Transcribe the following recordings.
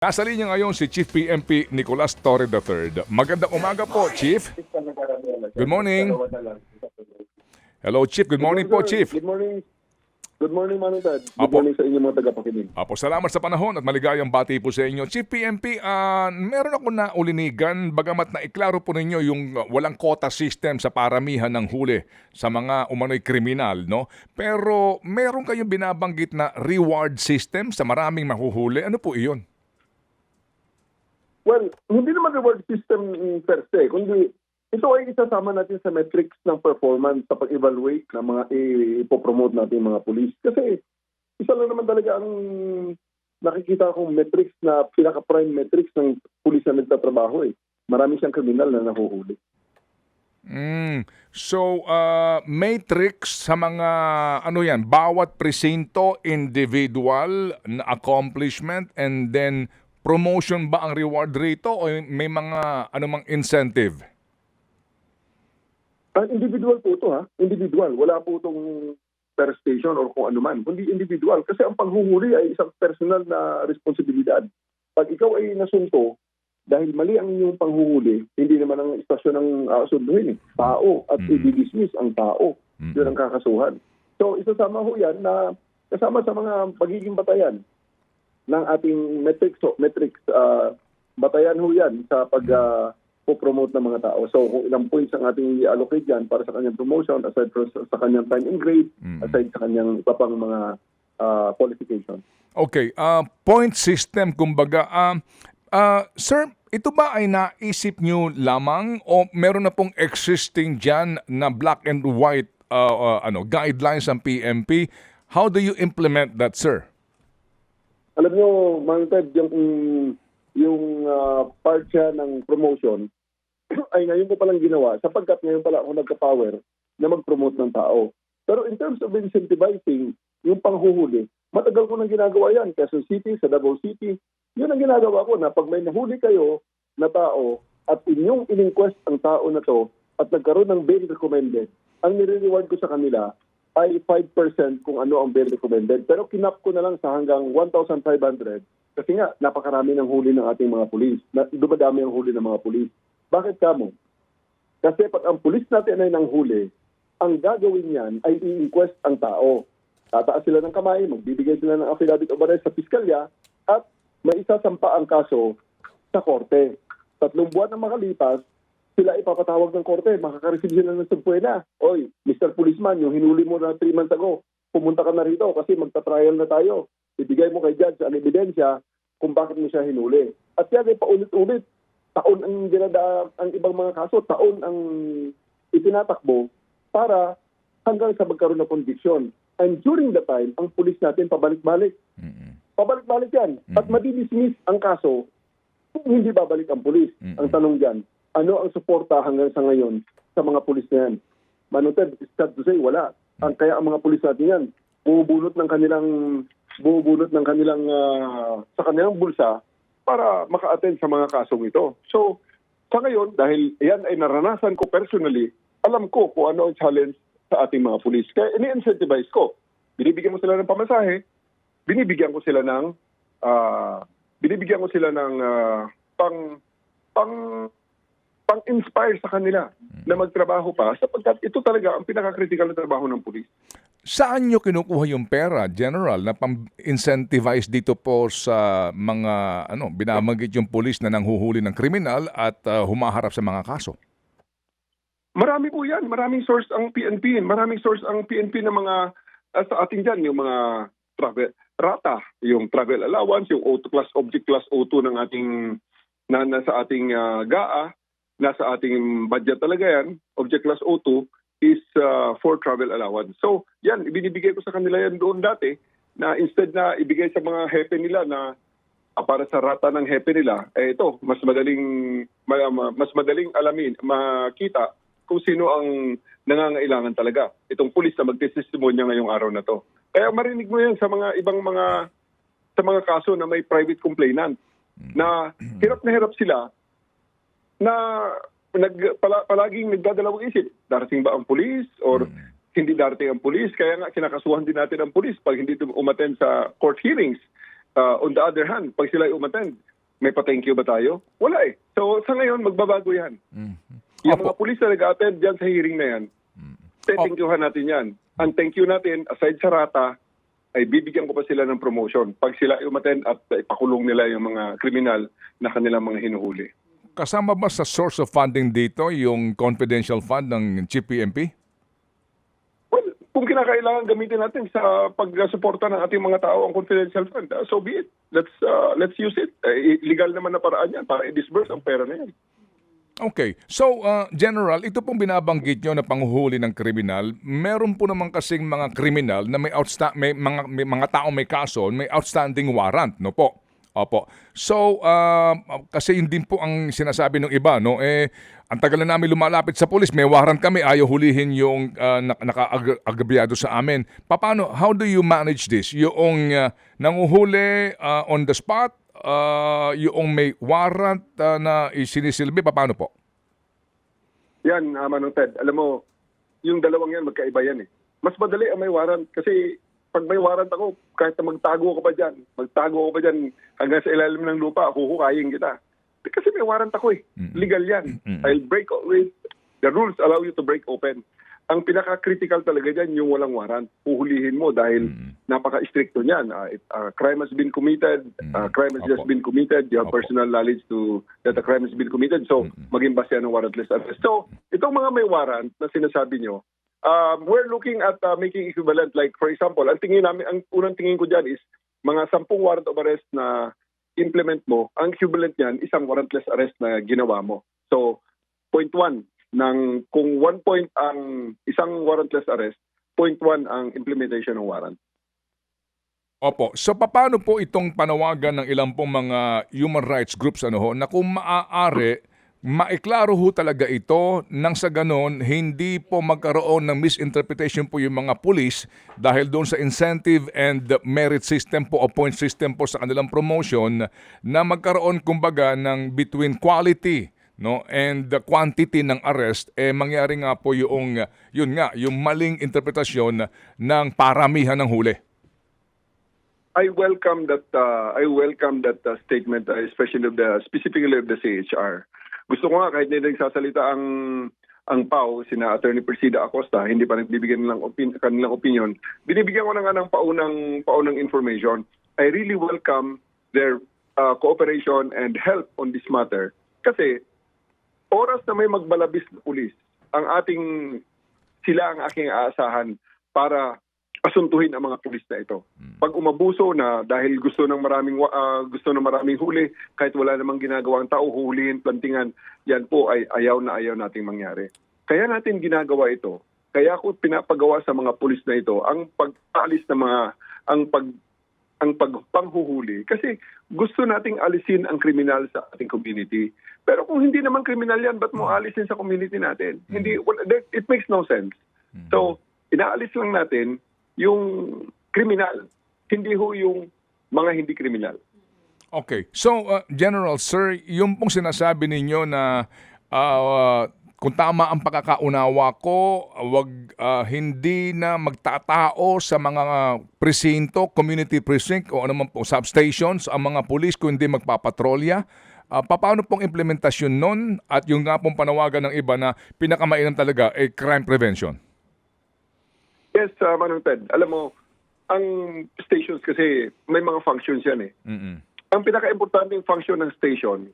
Nasa linya ngayon si Chief PMP Nicolas Torre III. Magandang umaga po, Chief. Good morning. Hello, Chief. Good morning po, Chief. Good morning. Good morning, Manu Tad. Good Apo. morning sa inyo mga tagapakinig. Apo, salamat sa panahon at maligayang bati po sa inyo. Chief PMP, ah, meron ako na ulinigan, bagamat na iklaro po ninyo yung ah, walang quota system sa paramihan ng huli sa mga umano'y kriminal, no? Pero meron kayong binabanggit na reward system sa maraming mahuhuli. Ano po iyon? Well, hindi naman reward system per se, kundi ito ay isasama natin sa metrics ng performance sa pag-evaluate ng mga ipopromote natin mga police. Kasi isa lang naman talaga ang nakikita kong metrics na pinaka-prime metrics ng pulis na nagtatrabaho eh. Marami siyang kriminal na nahuhuli. Mm. So, uh, matrix sa mga, ano yan, bawat presinto, individual na accomplishment, and then promotion ba ang reward rito o may mga anumang incentive? Ang individual po ito ha, individual. Wala po itong per station or kung ano man, kundi individual. Kasi ang panghuhuli ay isang personal na responsibilidad. Pag ikaw ay nasunto, dahil mali ang inyong panghuhuli, hindi naman ang istasyon ang aasunduhin eh. Tao at Mm. i-dismiss ang tao. Mm. Yun ang kakasuhan. So isasama ho yan na kasama sa mga pagiging batayan ng ating metrics, metrics ah, batayan ho yan sa pag ah, po-promote ng mga tao. So kung ilang points ang ating i-allocate yan para sa kanyang promotion, aside from sa, kanyang time and grade, Mm. aside sa kanyang iba pang mga ah, qualifications. Okay, uh, point system, kumbaga. Uh, uh, sir, ito ba ay naisip nyo lamang o meron na pong existing dyan na black and white uh, uh, ano guidelines ng PMP? How do you implement that, sir? Alam nyo, Mang Ted, yung, yung ah, part siya ng promotion ay ngayon ko palang ginawa sapagkat ngayon pala ako nagka-power na mag-promote ng tao. Pero in terms of incentivizing, yung panghuhuli, matagal ko nang ginagawa yan. Quezon City, sa Davao City, yun ang ginagawa ko na pag may nahuli kayo na tao at inyong in-inquest ang tao na to at nagkaroon ng bail recommended, ang nire-reward ko sa kanila ay 5% kung ano ang bail recommended. Pero kinap ko na lang sa hanggang 1,500 kasi nga napakarami ng huli ng ating mga pulis. Dumadami ang huli ng mga pulis. Bakit kamo? Kasi pag ang pulis natin ay nanghuli, ang gagawin niyan ay i-inquest ang tao. Tataas sila ng kamay, magbibigay sila ng affidavit of arrest sa piskalya at may isasampa ang kaso sa korte. Tatlong buwan na makalipas, sila ipapatawag ng korte, makaka-receive sila ng sumpuena. Oy, Mr. Policeman, yung hinuli mo na 3 months ago, pumunta ka na rito kasi magta-trial na tayo. Ibigay mo kay judge ang ebidensya kung bakit mo siya hinuli. At yan ay paulit-ulit. Taon ang dinada ang ibang mga kaso, taon ang itinatakbo para hanggang sa magkaroon ng conviction. And during the time, ang pulis natin pabalik-balik. Mm-mm. Pabalik-balik yan. At madidismiss ang kaso kung hindi babalik ang pulis. Ang tanong dyan, ano ang suporta hanggang sa ngayon sa mga pulis na yan? Manuted, sad to say, wala. Ang kaya ang mga pulis natin yan, bumubunot ng kanilang bumubunot ng kanilang ah, sa kanilang bulsa para maka-attend sa mga kasong ito. So, sa ngayon, dahil yan ay naranasan ko personally, alam ko kung ano ang challenge sa ating mga pulis. Kaya ini-incentivize ko. Binibigyan mo sila ng pamasahe, binibigyan ko sila ng ah, binibigyan ko sila ng ah, pang pang pang-inspire sa kanila na magtrabaho pa sapagkat ito talaga ang pinaka-critical na trabaho ng pulis. Saan nyo kinukuha yung pera, General, na pang-incentivize dito po sa mga, ano, binabanggit yung pulis na nanghuhuli ng kriminal at uh, humaharap sa mga kaso? Marami po yan. Maraming source ang PNP. Maraming source ang PNP ng mga ah, sa ating dyan, yung mga travel rata, yung travel allowance, yung auto class, object class O2 ng ating na nasa ating ah, GAA, nasa ating budget talaga yan, object class O2 is ah, for travel allowance. So, yan, ibinibigay ko sa kanila yan doon dati na instead na ibigay sa mga hepe nila na ah, para sa rata ng hepe nila, eh ito, mas madaling ma- ma- mas madaling alamin, makita kung sino ang nangangailangan talaga. Itong pulis na magtestimonya ngayong araw na to. Kaya marinig mo yan sa mga ibang mga sa mga kaso na may private complainant na hirap na hirap sila na nag, pala, palaging nagdadalawang isip. Darating ba ang pulis or hindi darating ang pulis? Kaya nga kinakasuhan din natin ang pulis pag hindi umaten sa court hearings Uh, on the other hand, pag sila ay umattend, may pa-thank you ba tayo? Wala eh. So sa ngayon, magbabago yan. Yung Opo. mga pulis na nag-attend dyan sa hearing na yan, thank youhan natin yan. Ang thank you natin, aside sa rata, ay bibigyan ko pa sila ng promotion pag sila ay umattend at ipakulong nila yung mga kriminal na kanilang mga hinuhuli. Kasama ba sa source of funding dito yung confidential fund ng Chief PMP? Well, kung kinakailangan gamitin natin sa pagsuporta ng ating mga tao ang confidential fund, uh, so be it. Let's uh, let's use it. Eh, legal naman na paraan yan para i-disburse ang pera na yan. Okay. So, uh, General, ito pong binabanggit nyo na panghuhuli ng kriminal, meron po naman kasing mga kriminal na may, outsta- may, mga, may mga tao may kaso, may outstanding warrant, no po? Opo. So, uh, kasi yun din po ang sinasabi ng iba, no? Eh, ang tagal na namin lumalapit sa polis, may warrant kami, ayaw hulihin yung uh, nak- naka-agabyado sa amin. Paano, how do you manage this? Yung uh, nanguhuli uh, on the spot, uh, yung may warrant uh, na isinisilbi, paano po? Yan, uh, Manong Ted. Alam mo, yung dalawang yan, magkaiba yan eh. Mas madali ang may warrant kasi pag may warrant ako, kahit na magtago ako pa dyan, magtago ako pa dyan hanggang sa ilalim ng lupa, huhukayin kita. Kasi may warrant ako eh. Legal yan. I'll break with the rules allow you to break open. Ang pinaka-critical talaga dyan, yung walang warrant. Huhulihin mo dahil napaka-stricto niyan. Uh, it- uh, crime has been committed, uh, crime has just Opo. been committed, you have Opo. personal knowledge to that the crime has been committed. So, maging base ng warrantless arrest. So, itong mga may warrant na sinasabi nyo, um, we're looking at uh, making equivalent. Like, for example, ang tingin namin, ang unang tingin ko dyan is mga sampung warrant of arrest na implement mo, ang equivalent niyan, isang warrantless arrest na ginawa mo. So, point one, ng, kung one point ang isang warrantless arrest, point one ang implementation ng warrant. Opo. So paano po itong panawagan ng ilang pong mga human rights groups ano ho na kung maaari maiklaro ho talaga ito nang sa ganon hindi po magkaroon ng misinterpretation po yung mga pulis dahil doon sa incentive and merit system po o point system po sa kanilang promotion na magkaroon kumbaga ng between quality no and the quantity ng arrest eh mangyari nga po yung yun nga yung maling interpretasyon ng paramihan ng huli. I welcome that uh, I welcome that uh, statement uh, especially of the specifically of the CHR. Gusto ko nga kahit hindi nagsasalita ang ang PAO, sina Attorney Persida Acosta, hindi pa nagbibigyan ng opin- kanilang opinion. Binibigyan ko na nga ng paunang paunang information. I really welcome their uh, cooperation and help on this matter kasi oras na may magbalabis na pulis, ang ating sila ang aking aasahan para asuntuhin ang mga pulis na ito. Pag umabuso na dahil gusto ng maraming ah, gusto ng maraming huli, kahit wala namang ginagawang tao, huhulihin, plantingan, yan po ay ayaw na ayaw nating mangyari. Kaya natin ginagawa ito. Kaya ako pinapagawa sa mga pulis na ito ang pag-alis ng mga ang pag ang pagpanghuhuli kasi gusto nating alisin ang kriminal sa ating community. Pero kung hindi naman kriminal yan, ba't mo alisin sa community natin? Hindi, wala- that- it makes no sense. So, inaalis lang natin yung kriminal, hindi ho yung mga hindi kriminal. Okay. So, uh, General, sir, yung pong sinasabi ninyo na uh, kung tama ang pagkakaunawa ko, wag uh, hindi na magtatao sa mga presinto, community precinct o ano man po, substations ang mga pulis kung hindi magpapatrolya. Uh, paano pong implementasyon nun at yung nga pong panawagan ng iba na pinakamainam talaga ay crime prevention? Yes, uh, Manong Ted, alam mo, ang stations kasi may mga functions yan eh. Mm-mm. ang pinaka-importanting function ng station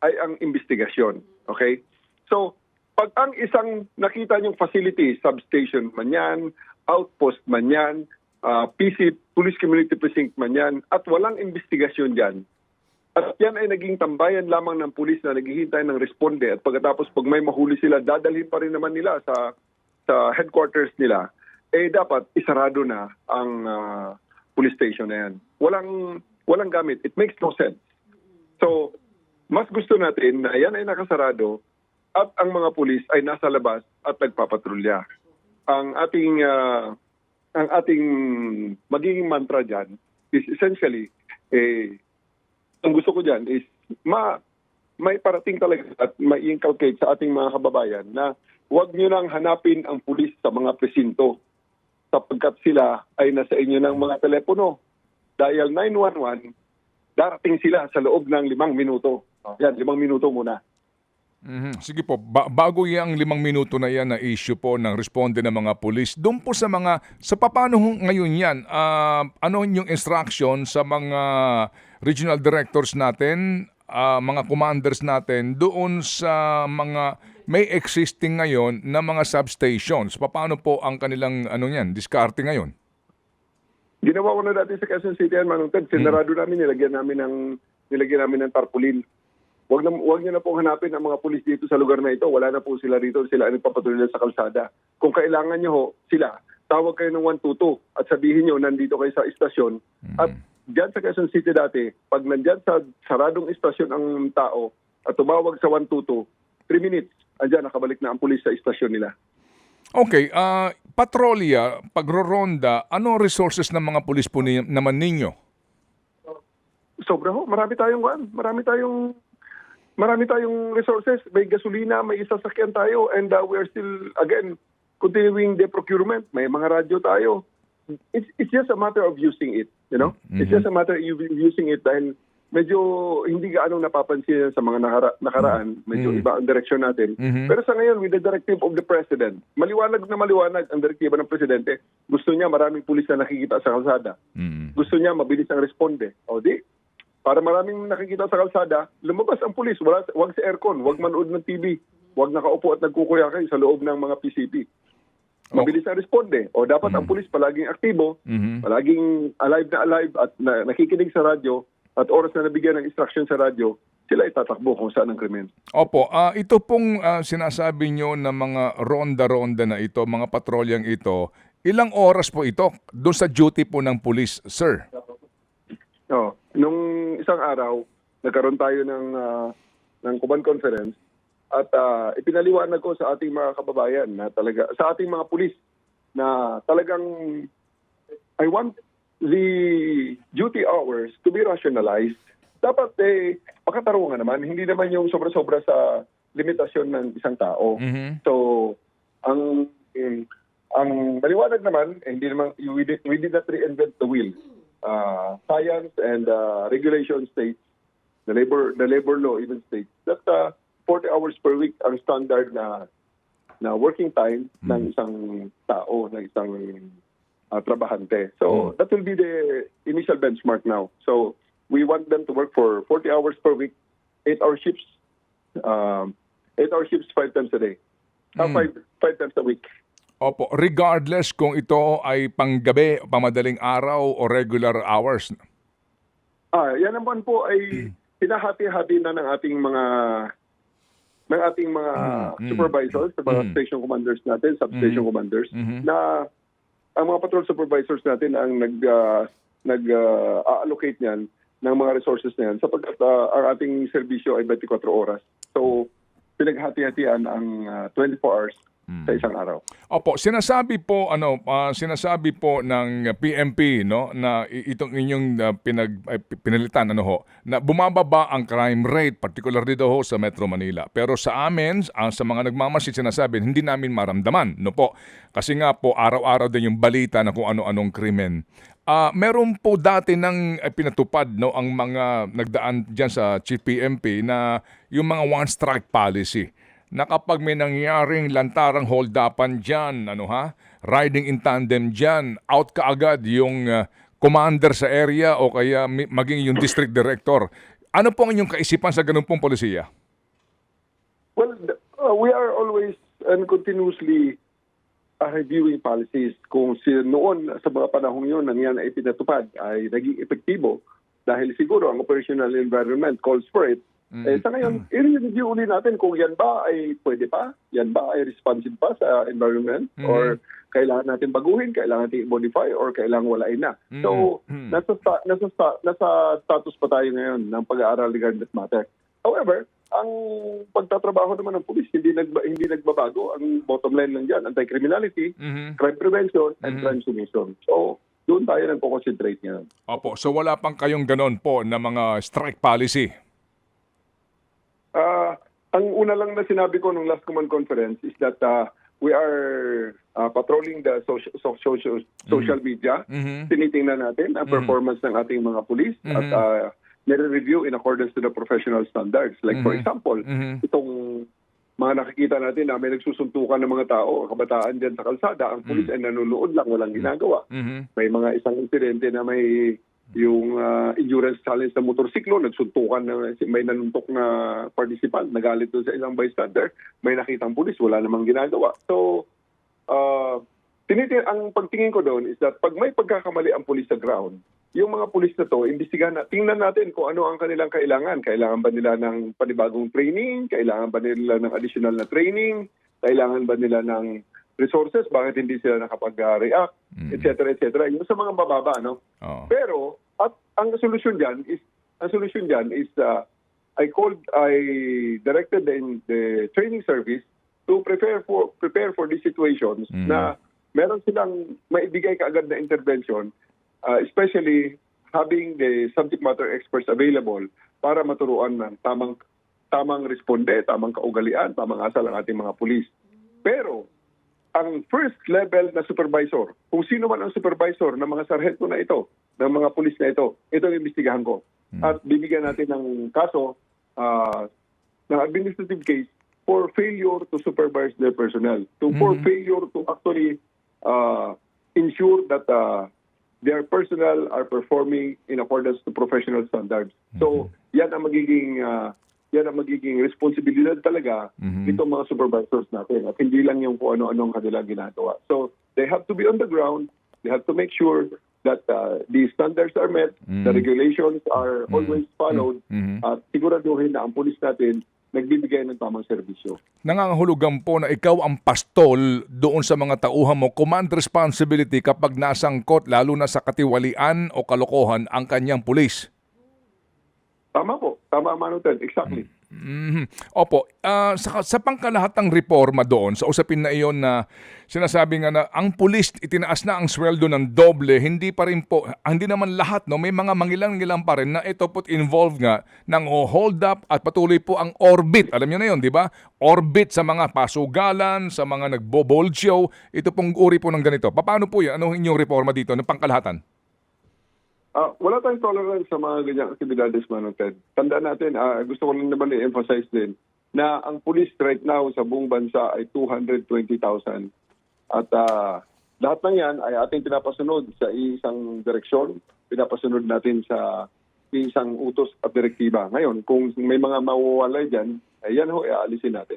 ay ang investigasyon. Okay? So, pag ang isang nakita niyong facility, substation man yan, outpost man yan, ah, PC, Police Community Precinct man yan, at walang investigasyon dyan, at yan ay naging tambayan lamang ng pulis na naghihintay ng responde at pagkatapos pag may mahuli sila, dadalhin pa rin naman nila sa sa headquarters nila, eh dapat isarado na ang ah, police station na yan. Walang walang gamit. It makes no sense. So, mas gusto natin na yan ay nakasarado at ang mga pulis ay nasa labas at nagpapatrolya. Ang ating ah, ang ating magiging mantra diyan is essentially eh ang gusto ko diyan is ma may parating talaga at mai-inculcate sa ating mga kababayan na huwag nyo nang hanapin ang pulis sa mga presinto sapagkat sila ay nasa inyo ng mga telepono. dial 911, darating sila sa loob ng limang minuto. Yan, limang minuto muna. Mhm. Sige po, ba- bago yung limang minuto na yan na issue po ng responde ng mga pulis, doon po sa mga, sa paano ngayon yan, ah, ano yung instruction sa mga regional directors natin, ah, mga commanders natin, doon sa mga may existing ngayon na mga substations? Paano po ang kanilang, ano yan, diskarte ngayon? Ginawa ko na dati sa Quezon City yan, Manong Ted. Sinarado namin, nilagyan namin ng, nilagyan namin ng tarpaulin. Huwag, na, huwag niyo na pong hanapin ang mga pulis dito sa lugar na ito. Wala na po sila rito. Sila ay nagpapatrolya sa kalsada. Kung kailangan niyo ho, sila, tawag kayo ng 122 at sabihin niyo nandito kayo sa istasyon. At diyan sa Quezon City dati, pag nandyan sa saradong istasyon ang tao at tumawag sa 122, 3 minutes, andyan nakabalik na ang pulis sa istasyon nila. Okay, ah patrolya, pagroronda, ano resources ng mga pulis po ni- naman ninyo? sobra ho. Marami tayong wan. Marami tayong marami tayong resources. May gasolina, may sasakyan tayo and uh, we are still again continuing the procurement. May mga radyo tayo. It's it's just a matter of using it, you know? It's just a matter of using it dahil medyo hindi gaano napapansin sa mga nakara- nakaraan. Medyo iba ang direksyon natin. Pero sa ngayon, with the directive of the President, maliwanag na maliwanag ang direktiba ng Presidente. Gusto niya maraming pulis na nakikita sa kalsada Mm. gusto niya mabilis ang responde. O di, para maraming nakikita sa kalsada, lumabas ang pulis. Wala, wag sa aircon, wag manood ng TV, wag nakaupo at nagkukuya kayo sa loob ng mga PCP. Mabilis ang responde. O dapat ang pulis palaging aktibo, Mhm. palaging alive na alive at na, nakikinig sa radyo at oras na nabigyan ng instruction sa radyo, sila itatakbo kung saan ang krimen. Opo, ah, ito pong ah, sinasabi nyo na mga ronda-ronda na ito, mga patrolyang ito, ilang oras po ito doon sa duty po ng pulis, sir? No, nung isang araw, nagkaroon tayo ng ah, ng command conference at ah, ipinaliwanag ko sa ating mga kababayan na talaga sa ating mga pulis na talagang I want the duty hours to be rationalized. Dapat eh makatarungan naman, hindi naman yung sobra-sobra sa limitasyon ng isang tao. Mhm. So, ang eh, ang maliwanag naman, eh, hindi naman we did, we did not reinvent the wheel. Uh, science and uh, regulation states, the labor the labor law even states that uh, 40 hours per week ang standard na na working time ng isang tao, ng isang uh, trabahante. So, that will be the initial benchmark now. So, we want them to work for 40 hours per week, 8-hour shifts, um, 8-hour shifts 5 times a day. Uh, five, five times a week. Opo, regardless kung ito ay panggabi, pamadaling araw o regular hours. Ah, yan naman po ay pinahati-hati na ng ating mga ng ating mga mm, supervisors, sa mga mm. station commanders natin, substation commanders, Mhm. na ang mga patrol supervisors natin ang nag ah, nag ah, allocate niyan ng mga resources na yan sapagkat ah, ang ating serbisyo ay 24 oras. So, pinaghati-hatian ang ah, 24 hours sa isang araw. Opo, sinasabi po ano, ah, sinasabi po ng PMP no na i- itong inyong ah, pinag ay, pi- pinalitan ano ho na bumababa ang crime rate particularly daw ho sa Metro Manila. Pero sa amin, ang sa mga nagmamasid sinasabi hindi namin maramdaman no po. Kasi nga po araw-araw din yung balita na kung ano-anong krimen. Ah, meron po dati nang eh, pinatupad no ang mga nagdaan diyan sa Chief PMP na yung mga one strike policy na kapag may nangyaring lantarang hold-upan dyan, ano ha, riding in tandem dyan, out ka agad yung uh, commander sa area o kaya maging yung district director. Ano po ang inyong kaisipan sa ganun pong polisiya? Well, uh, we are always and continuously uh, reviewing policies. Kung si noon sa mga panahong yun nang yan ay pinatupad ay naging epektibo dahil siguro ang operational environment calls for it. Eh, sa ngayon, i-review ulit natin kung yan ba ay pwede pa, yan ba ay responsive pa sa environment, or kailangan natin baguhin, kailangan natin i-modify, or kailangan walain na. So, nasa, sta- nasa, sta- nasa status pa tayo ngayon ng pag-aaral regarding that matter. However, ang pagtatrabaho naman ng pulis, hindi, nagba, hindi nagbabago. Ang bottom line lang dyan, anti-criminality, Mhm. crime prevention, and crime submission. So, doon tayo nagpo-concentrate ngayon. Opo, so wala pang kayong ganon po na mga strike policy. Ah, ang una lang na sinabi ko nung last command conference is that ah, we are uh, patrolling the social, social, social media. Mhm. Tinitingnan natin ang Mhm. performance ng ating mga pulis at Mhm. uh, nire-review in accordance to the professional standards. Like for Mhm. example, Mhm. itong mga nakikita natin na may nagsusuntukan ng mga tao, kabataan dyan sa kalsada, ang pulis ay nanunood lang, walang ginagawa. Mhm. May mga isang insidente na may yung ah, endurance challenge ng motorsiklo, nagsuntukan na may nanuntok na participant, nagalit doon sa isang bystander, may nakitang pulis, wala namang ginagawa. So, uh, tinitin ang pagtingin ko doon is that pag may pagkakamali ang pulis sa ground, yung mga pulis na to, imbestigahan na, tingnan natin kung ano ang kanilang kailangan. Kailangan ba nila ng panibagong training? Kailangan ba nila ng additional na training? Kailangan ba nila ng resources? Bakit hindi sila nakapag-react? Mm. Et cetera, et cetera. Yung sa mga bababa, no? Oo. Pero at ang solusyon diyan is ang solusyon diyan is uh, I called I directed the, the training service to prepare for prepare for these situations Mhm. na meron silang maibigay kaagad na intervention uh, especially having the subject matter experts available para maturuan ng tamang tamang responde, tamang kaugalian, tamang asal ang ating mga pulis. Pero ang first level na supervisor, kung sino man ang supervisor ng mga sarhento na ito, ng mga pulis na ito, ito ang imbestigahan ko. At bibigyan natin ng kaso, ah, ng administrative case for failure to supervise their personnel, to for Mhm. failure to actually ah, ensure that ah, their personnel are performing in accordance to professional standards. So, yan ang magiging ah, yan ang magiging responsibilidad talaga Mhm. nitong mga supervisors natin at hindi lang yung kung ano-ano ang kanilang ginagawa. So, they have to be on the ground. They have to make sure that uh, the standards are met, the Mhm. regulations are always followed, Mhm. at siguraduhin na ang pulis natin nagbibigay ng tamang serbisyo. Nangangahulugan po na ikaw ang pastol doon sa mga tauhan mo. Command responsibility kapag nasangkot lalo na sa katiwalian o kalokohan ang kanyang pulis. Tama po. Tama, Manuel. Exactly. Mhm. Opo, ah, sa, sa pangkalahatang reforma doon, sa usapin na iyon na sinasabi nga na ang pulis itinaas na ang sweldo ng doble, hindi pa rin po, ah, hindi naman lahat, no? may mga mangilang-ngilang pa rin na ito po involved nga ng hold up at patuloy po ang orbit. Alam niyo na yun, di ba? Orbit sa mga pasugalan, sa mga nagbo-bold show, ito pong uri po ng ganito. Paano po yan? Ano inyong reforma dito ng pangkalahatan? Ah, wala tayong tolerance sa mga ganyang aktibidades, Manong Ted. Tandaan natin, ah, gusto ko lang naman i-emphasize din na ang police right now sa buong bansa ay 220,000. At ah, lahat ng yan ay ating pinapasunod sa isang direksyon, pinapasunod natin sa isang utos at direktiba. Ngayon, kung may mga mawawalay dyan, ay yan ho, aalisin natin.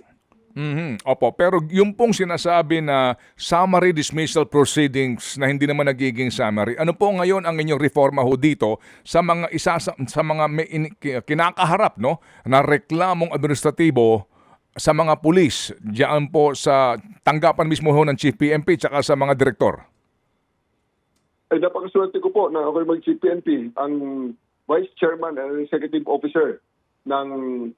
Mhm. Opo, pero yung pong sinasabi na summary dismissal proceedings na hindi naman nagiging summary, ano po ngayon ang inyong reforma ho dito sa mga isa sa, sa mga may in- ki- kinakaharap no na reklamong administratibo sa mga pulis diyan po sa tanggapan mismo ho ng Chief PMP tsaka sa mga direktor. Ay napakaswerte ko po na ako'y mag-CPNP. Ang Vice Chairman and Executive Officer ng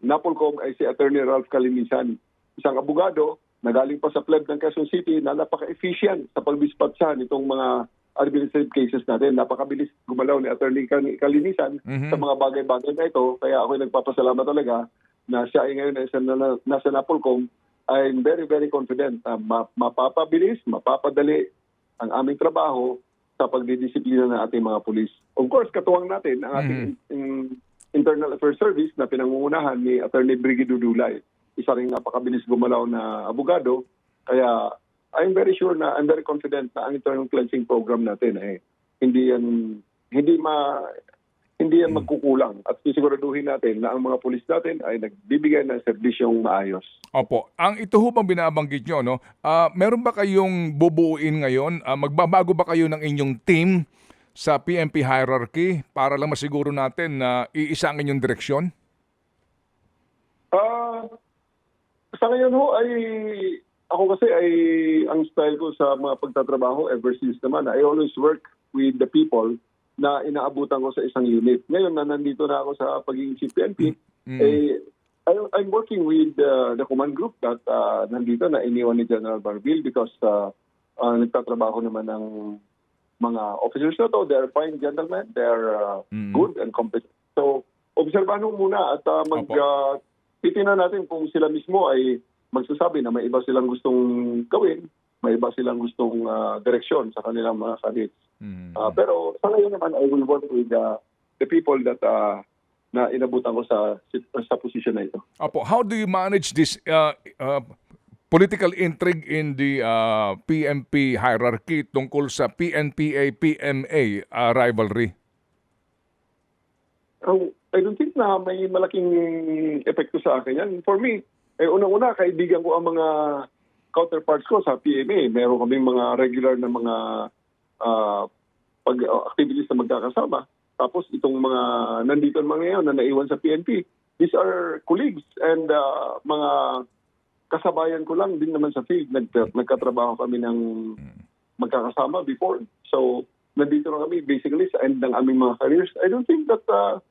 NAPOLCOM ay si Attorney Ralph Kalinisan. Isang abogado na galing pa sa pleb ng Quezon City na napaka-efficient sa pagdispatcha nitong mga administrative cases natin. Napakabilis gumalaw ni Attorney Kal- Kalinisan Mhm. sa mga bagay-bagay na ito. Kaya ako'y nagpapasalamat talaga na siya ay ngayon nasa, na, nasa NAPOLCOM. I'm very, very confident na ma- mapapabilis, mapapadali ang aming trabaho sa pagdidisiplina ng ating mga pulis. Of course, katuwang natin ang ating in- Internal Affairs Service na pinangungunahan ni Attorney Brigido Dulay. Isa ring napakabilis gumalaw na abogado. Kaya I'm very sure na I'm very confident na ang internal cleansing program natin ay hindi yan hindi ma hindi yan magkukulang at sisiguraduhin natin na ang mga pulis natin ay nagbibigay ng serbisyong maayos. Opo, ang ito ho bang binabanggit nyo, no? Ah, meron ba kayong bubuuin ngayon? Ah, magbabago ba kayo ng inyong team sa PMP hierarchy para lang masiguro natin na iisa ang inyong direksyon? Ah, sa ngayon ho ay ako kasi ay ang style ko sa mga pagtatrabaho ever since naman I always work with the people na inaabutan ko sa isang unit. Ngayon na nandito na ako sa pagiging CPNP, Mm. eh I, I'm working with uh, the command group that uh, nandito na iniwan ni General Barville because uh, uh, nagtatrabaho naman ng mga officers na to. They're fine gentlemen. They're uh, Mm. good and competent. So, obserbahan mo muna at uh, mag, Opo. uh, titingnan natin kung sila mismo ay magsasabi na may iba silang gustong gawin. may iba silang gustong ah, direksyon sa kanilang mga candidates. Mhm. Ah, pero sa ngayon naman, I will work with uh, the people that uh, na inabutan ko sa sa position na ito. Opo, how do you manage this uh, uh, political intrigue in the uh, PNP hierarchy tungkol sa PNPA-PMA uh, rivalry? Oh, I don't think na may malaking epekto sa akin yan. For me, eh, unang-una, kaibigan ko ang mga counterparts ko sa PMA. Meron kaming mga regular na mga ah, pag uh, activities na magkakasama. Tapos itong mga nandito naman ngayon na naiwan sa PNP, these are colleagues and ah, mga kasabayan ko lang din naman sa field. Nag, nagkatrabaho kami ng magkakasama before. So, nandito na kami basically sa end ng aming mga careers. I don't think that uh,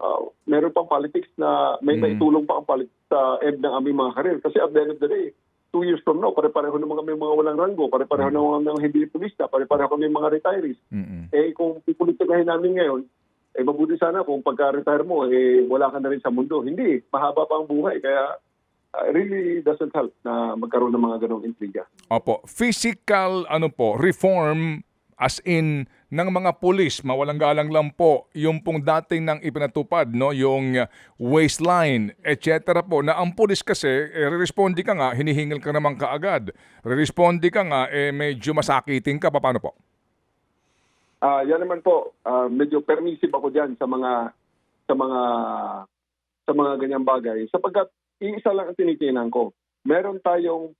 uh, meron pang politics na may Mm. maitulong pa ang politics sa end ng aming mga career. Kasi at the end of the day, two years from now, pare-pareho naman kami mga walang ranggo, pare-pareho naman kami mga hindi pulista, pare-pareho kami mga retirees. Mhm. Eh kung pipolitikahin namin ngayon, eh mabuti sana kung pagka-retire mo, eh wala ka na rin sa mundo. Hindi, mahaba pa ang buhay. Kaya uh, really doesn't help na magkaroon ng mga ganong intriga. Opo, physical ano po, reform as in ng mga pulis, mawalang galang lang po, yung pong dating nang ipinatupad, no, yung uh, waistline, etc. po, na ang pulis kasi, eh, re-responde ka nga, hinihingil ka naman kaagad. Re-responde ka nga, eh, medyo masakitin ka, paano po? Ah, yan naman po, ah, medyo permissive ako diyan sa mga sa mga sa mga ganyang bagay sapagkat iisa lang ang tinitingnan ko. Meron tayong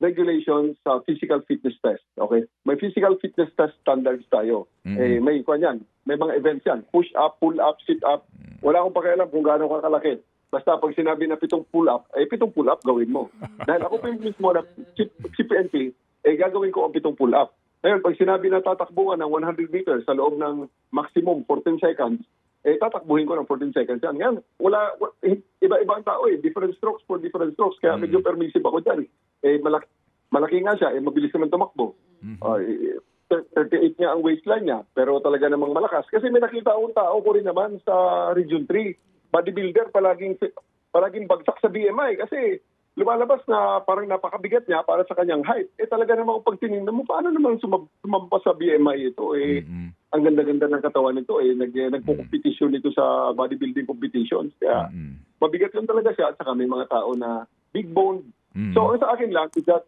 regulations sa physical fitness test, okay? May physical fitness test standards tayo. Mhm. Eh may kwan yan, may mga events yan, push up, pull up, sit up. Wala akong pakialam kung gaano ka kalaki. Basta pag sinabi na pitong pull up, eh pitong pull up gawin mo. Dahil ako pa yung mismo na si, si PNP, eh gagawin ko ang pitong pull up. Ngayon, pag sinabi na tatakbo ka ng 100 meters sa loob ng maximum 14 seconds, eh tatakbuhin ko ng 14 seconds yan. Ngayon, wala, wa- eh, iba-iba ang tao eh. Different strokes for different strokes. Kaya medyo permissive ako dyan. Eh, malaki, malaki nga siya. Eh, mabilis naman tumakbo. Ah, eh, 38 nga ang waistline niya, pero talaga namang malakas. Kasi may nakita akong tao ko rin naman sa Region 3. Bodybuilder, palaging, palaging bagsak sa BMI kasi lumalabas na parang napakabigat niya para sa kanyang height. Eh talaga namang pag tinignan mo, paano naman sumab- sumampa sa BMI ito? Eh, Mhm. ang ganda-ganda ng katawan nito. Eh, nag, nagpo-competition ito sa bodybuilding competitions. Kaya Mhm. mabigat lang talaga siya at saka may mga tao na big bone. Mhm. So, ang sa akin lang is that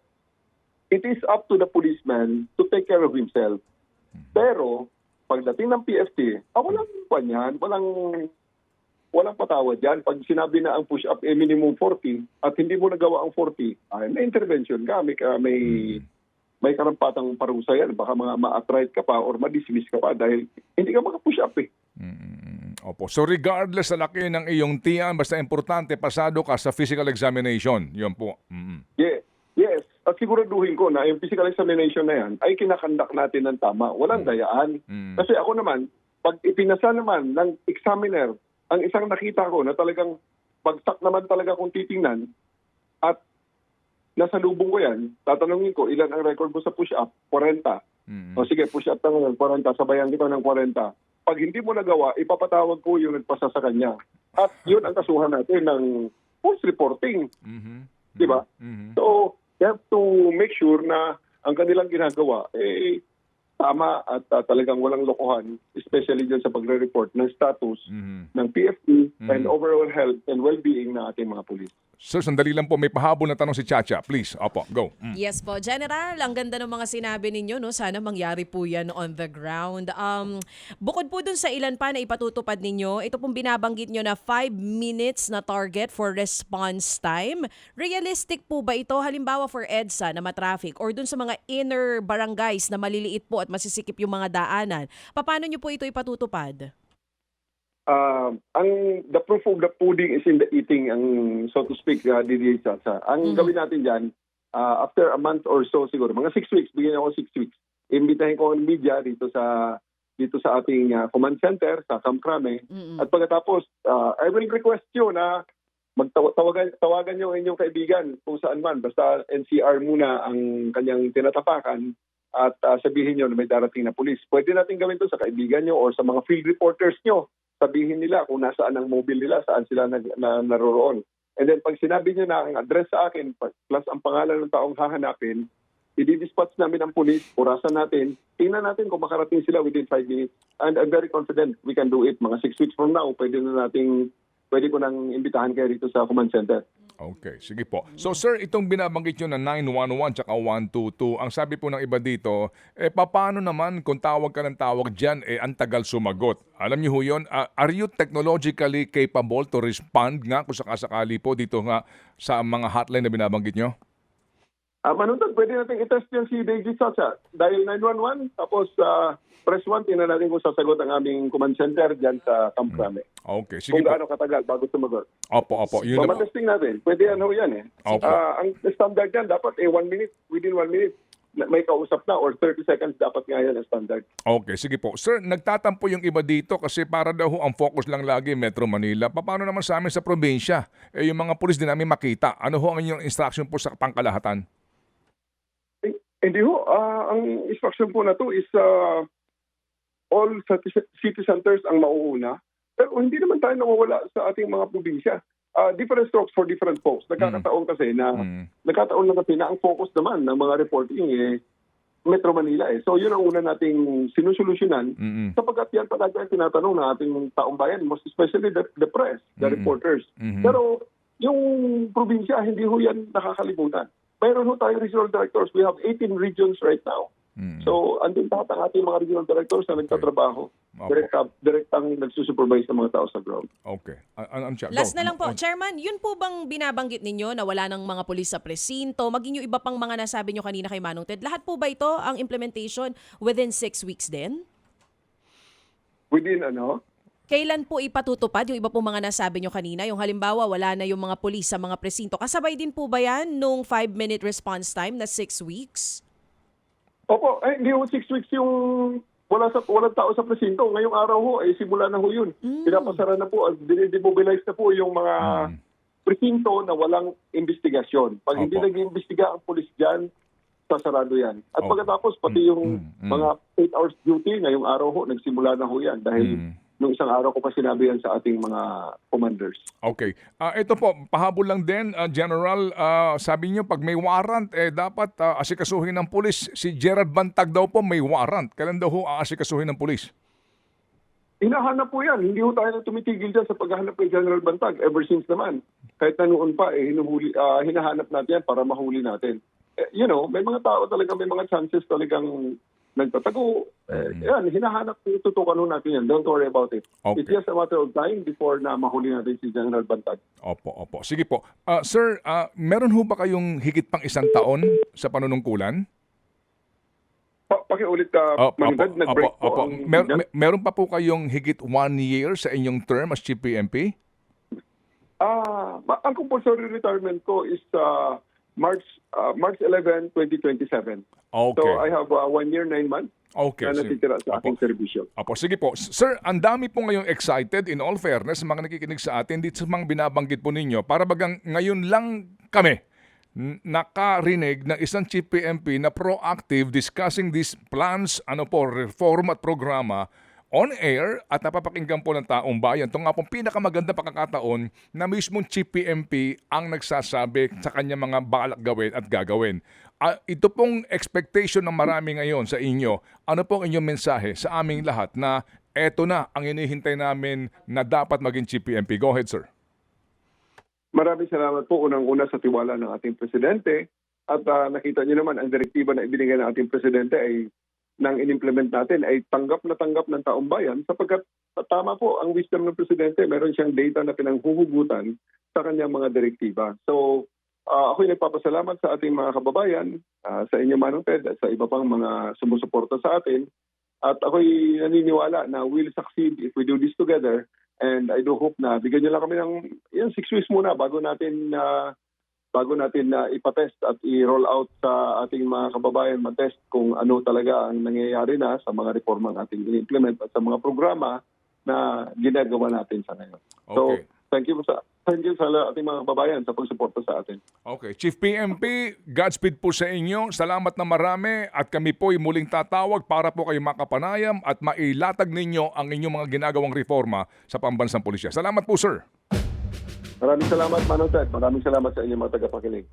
it is up to the policeman to take care of himself. Pero, pagdating ng PFT, ah, walang kwan yan, walang walang patawad yan. Pag sinabi na ang push-up ay minimum 40 at hindi mo nagawa ang 40, ay may intervention ka, may, ka- may, may karampatang parusa yan. Baka mga ma-attrite ka pa or ma-dismiss ka pa dahil hindi ka maka-push up eh. Mm, Opo. So regardless sa laki ng iyong tiyan, basta importante, pasado ka sa physical examination. Yun po. Mhm. Yes. Yes. At siguraduhin ko na yung physical examination na yan ay kinakandak natin ng tama. Walang dayaan. Mm. Kasi ako naman, pag ipinasa naman ng examiner, ang isang nakita ko na talagang bagsak naman talaga kung titingnan at nasa lubong ko yan, tatanungin ko, ilan ang record mo sa push-up? 40. Mhm. O sige, push-up na ngayon, 40. Sabayan kita ng 40. Pag hindi mo nagawa, ipapatawag ko yung nagpasa sa kanya. At yun ang kasuhan natin ng false reporting. Mhm. Di ba? Mhm. So, you have to make sure na ang kanilang ginagawa, eh, tama at ah, talagang walang lokohan, especially dyan sa pagre-report ng status Mhm. ng PFP Mhm. and overall health and well-being ng ating mga pulis. Sir, sandali lang po. May pahabol na tanong si Chacha. Please. Opo, go. Mm. Yes po. General, ang ganda ng mga sinabi ninyo. No? Sana mangyari po yan on the ground. Um, bukod po dun sa ilan pa na ipatutupad ninyo, ito pong binabanggit nyo na 5 minutes na target for response time. Realistic po ba ito? Halimbawa for EDSA na matraffic or dun sa mga inner barangays na maliliit po at masisikip yung mga daanan. Paano nyo po ito ipatutupad? Um, ang the proof of the pudding is in the eating ang so to speak uh, Didi Chacha. Ang Mhm. gawin natin diyan uh, after a month or so siguro mga six weeks bigyan ako six weeks. Imbitahin ko ang media dito sa dito sa ating uh, command center sa Camp Crame Mm-mm. at pagkatapos uh, I will request you na magtawagan tawagan niyo ang inyong kaibigan kung saan man basta NCR muna ang kanyang tinatapakan at uh, sabihin niyo na may darating na pulis. Pwede natin gawin to sa kaibigan niyo or sa mga field reporters niyo sabihin nila kung nasaan ang mobile nila, saan sila nag, na, naroroon. And then pag sinabi niyo na ang address sa akin, plus ang pangalan ng taong hahanapin, i-dispatch namin ang police, orasan natin, tingnan natin kung makarating sila within 5 minutes. And I'm very confident we can do it. Mga 6 weeks from now, pwede na nating, pwede ko nang imbitahan kayo rito sa command center. Okay, sige po. So sir, itong binabanggit nyo na 911 tsaka 122, ang sabi po ng iba dito, eh paano naman kung tawag ka ng tawag dyan, eh ang tagal sumagot. Alam niyo ho yun, ah, are you technologically capable to respond nga kung sakasakali po dito nga sa mga hotline na binabanggit nyo? Ah, Manuntag, pwede natin i-test yan si David Sacha. Dahil 911, tapos ah, press 1, tingnan natin kung sasagot ang aming command center dyan sa Camp Crame. Okay, sige Kung po. gaano katagal bago sumagot. Opo, opo. Yun So, na po. matesting natin. Pwede yan ho yan eh. Opo. Ah, ang standard yan, dapat eh, one minute, within one minute, na- may kausap na or 30 seconds dapat nga yan ang standard. Okay, sige po. Sir, nagtatampo yung iba dito kasi para daw ho ang focus lang lagi Metro Manila. Paano naman sa amin sa probinsya? Eh, yung mga pulis din namin makita. Ano ho ang inyong instruction po sa pangkalahatan? Hindi ho. Ah, ang instruction po na to is ah, all city centers ang mauuna. Pero hindi naman tayo nawawala sa ating mga probinsya. Ah, different strokes for different folks. Nagkakataon kasi na Mm. nagkataon lang kasi na ang focus naman ng mga reporting eh Metro Manila eh. So yun ang una nating sinusolusyonan Mm-mm. sapagkat yan talaga ang tinatanong ng ating taong bayan, most especially the, the press, the Mhm. reporters. Mhm. Pero yung probinsya, hindi ho yan nakakalimutan. Mayroon ho tayong regional directors. We have 18 regions right now. Mm. So, andun lahat ang ating mga regional directors na nagtatrabaho. Opo. Direct, direct ang nagsusupervise ng mga tao sa ground. Okay. An- ano siya? Last Go. na lang po, Oh, Chairman, yun po bang binabanggit ninyo na wala ng mga pulis sa presinto, maging yung iba pang mga nasabi nyo kanina kay Manong Ted, lahat po ba ito ang implementation within six weeks din? Within ano, Kailan po ipatutupad yung iba pong mga nasabi nyo kanina? Yung halimbawa, wala na yung mga pulis sa mga presinto. Kasabay din po ba yan nung five-minute response time na six weeks? Opo, eh, hindi ho six weeks yung wala sa walang tao sa presinto. Ngayong araw ho, eh, simula na ho yun. Pinapasara na po, dinidemobilize na po yung mga Mm. presinto na walang investigasyon. Pag hindi Opo. nag-iimbestiga ang pulis dyan, sasarado yan. At Opo. pagkatapos, pati yung Mm, mm. mga 8 hours duty, ngayong araw ho, nagsimula na ho yan. Dahil Mm. Nung isang araw ko pa sinabi yan sa ating mga commanders. Okay. Ah, ito po, pahabol lang din, ah, General, ah, sabi niyo pag may warrant, eh dapat ah, asikasuhin ng pulis. Si Gerard Bantag daw po may warrant. Kailan daw ho aasikasuhin ng pulis? Hinahanap po yan. Hindi ho tayo tumitigil dyan sa paghahanap kay General Bantag ever since naman. Kahit na noon pa, eh, hinuhuli, ah, hinahanap natin yan para mahuli natin. Eh, you know, may mga tao talaga, may mga chances talagang nagtatago. Eh, yan, hinahanap, tutukan ho natin yan. Don't worry about it. Okay. It's just a matter of time before na mahuli natin si General Bantag. Opo, opo. Sige po. Ah, sir, ah, meron ho ba kayong higit pang isang taon sa panunungkulan? Pa- pakiulit ka, Opo, Mang opo, Dad, nag-break opo, po opo. ang Mer- mer- meron pa po kayong higit one year sa inyong term as Chief PMP? Ah, ma- ang compulsory retirement ko is ah, March ah, March 11, 2027. Okay. So I have ah, one year, nine months okay. na natitira sa aking serbisyo. Apo, sige po. Sir, ang dami po ngayong excited, in all fairness, sa mga nakikinig sa atin, dito sa mga binabanggit po ninyo, para bagang ngayon lang kami nakarinig ng isang chief PMP na proactive discussing these plans, ano po, reform at programa on air at napapakinggan po ng taong bayan. Ito nga pong pinakamaganda pagkakataon na mismong chief PMP ang nagsasabi sa kanyang mga balak gawin at gagawin. Ah, ito pong expectation ng marami ngayon sa inyo. Ano pong inyong mensahe sa aming lahat na eto na ang inihintay namin na dapat maging chief PMP? Go ahead, sir. Maraming salamat po unang-una sa tiwala ng ating presidente at ah, nakita niyo naman ang direktiba na ibinigay ng ating presidente ay nang inimplement natin ay tanggap na tanggap ng taong bayan sapagkat tama po ang wisdom ng presidente meron siyang data na pinanghuhugutan sa kanyang mga direktiba. So ah, ako'y nagpapasalamat sa ating mga kababayan, ah, sa inyo Manong at sa iba pang mga sumusuporta sa atin at ako'y naniniwala na we'll succeed if we do this together And I do hope na bigyan niyo lang kami ng yan, six weeks muna bago natin na bago natin na ipatest at i-roll out sa ating mga kababayan matest kung ano talaga ang nangyayari na sa mga reforma ng ating implement at sa mga programa na ginagawa natin sa ngayon. So, Okay. thank you sa thank you sa ating mga kababayan sa pagsuporta sa atin. Okay. Chief PMP, Godspeed po sa inyo. Salamat na marami at kami po ay muling tatawag para po kayo makapanayam at mailatag ninyo ang inyong mga ginagawang reforma sa pambansang pulisya. Salamat po, sir. Maraming salamat, Manong Ted. Maraming salamat sa inyong mga tagapakinig.